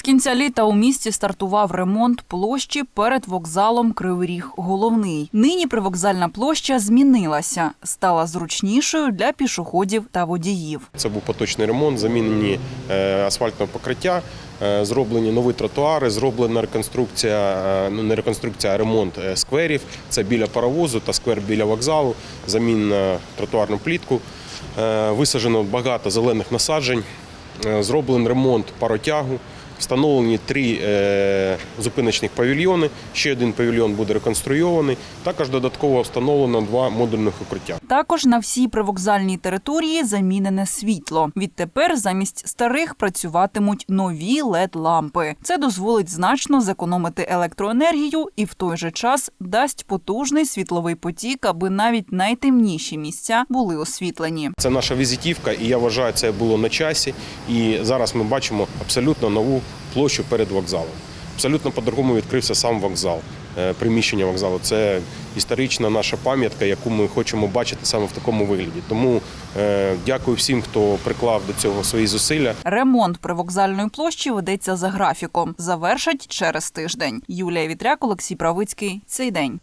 З кінця літа у місті стартував ремонт площі перед вокзалом Кривий Ріг Головний. Нині привокзальна площа змінилася, стала зручнішою для пішоходів та водіїв. Це був поточний ремонт, замінені е, асфальтне покриття, е, зроблені нові тротуари, зроблена реконструкція, е, ну не реконструкція, а ремонт скверів. Це біля паровозу та сквер біля вокзалу, замінена тротуарну плітку. Висаджено багато зелених насаджень, зроблений ремонт паротягу. Встановлені три е, зупиночних павільйони. Ще один павільйон буде реконструйований. Також додатково встановлено два модульних укриття. Також на всій привокзальній території замінене світло. Відтепер замість старих працюватимуть нові led лампи. Це дозволить значно зекономити електроенергію і в той же час дасть потужний світловий потік, аби навіть найтемніші місця були освітлені. Це наша візитівка, і я вважаю, це було на часі. І зараз ми бачимо абсолютно нову площу перед вокзалом. Абсолютно по-другому відкрився сам вокзал, е, приміщення вокзалу. Це історична наша пам'ятка, яку ми хочемо бачити саме в такому вигляді. Тому е, дякую всім, хто приклав до цього свої зусилля. Ремонт привокзальної площі ведеться за графіком. Завершать через тиждень. Юлія Вітряк, Олексій Правицький. Цей день.